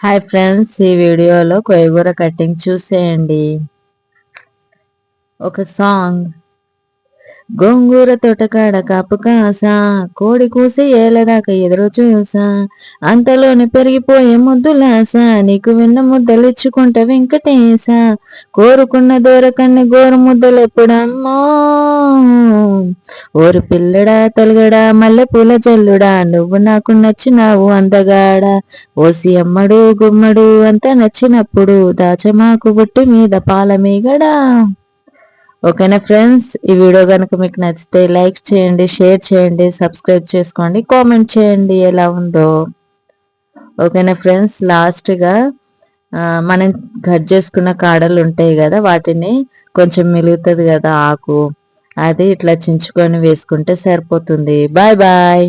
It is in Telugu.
హాయ్ ఫ్రెండ్స్ ఈ వీడియోలో కొయ్యగూర కటింగ్ చూసేయండి. ఒక సాంగ్. గోంగూర తోటకాడ కాపు కాసా కోడి కూసి ఏలదాకా ఎదురు చూసా అంతలోనే పెరిగిపోయే ముద్దులాస నీకు విన్న ముద్దలిచ్చుకుంట వెంకటేశ కోరుకున్న దూరకన్ని గోరు ముద్దలు ఎప్పుడమ్మో ఓరు పిల్లడా తలగడా మల్లె పూల జల్లుడా నువ్వు నాకు నచ్చినావు అందగాడా. ఓసి అమ్మడు గుమ్మడు అంతా నచ్చినప్పుడు దాచమాకు బుట్టి మీద పాల మీగడా ఓకేనా ఫ్రెండ్స్? ఈ వీడియో కనుక మీకు నచ్చితే లైక్ చేయండి షేర్ చేయండి సబ్స్క్రైబ్ చేసుకోండి కామెంట్ చేయండి ఎలా ఉందో. ఓకేనా ఫ్రెండ్స్? లాస్ట్గా మనం కట్ చేసుకున్న కాడలు ఉంటాయి కదా వాటిని కొంచెం మిలుగుతుంది కదా ఆకు. అది ఇట్లా చించుకొని వేసుకుంటే సరిపోతుంది. Bye bye.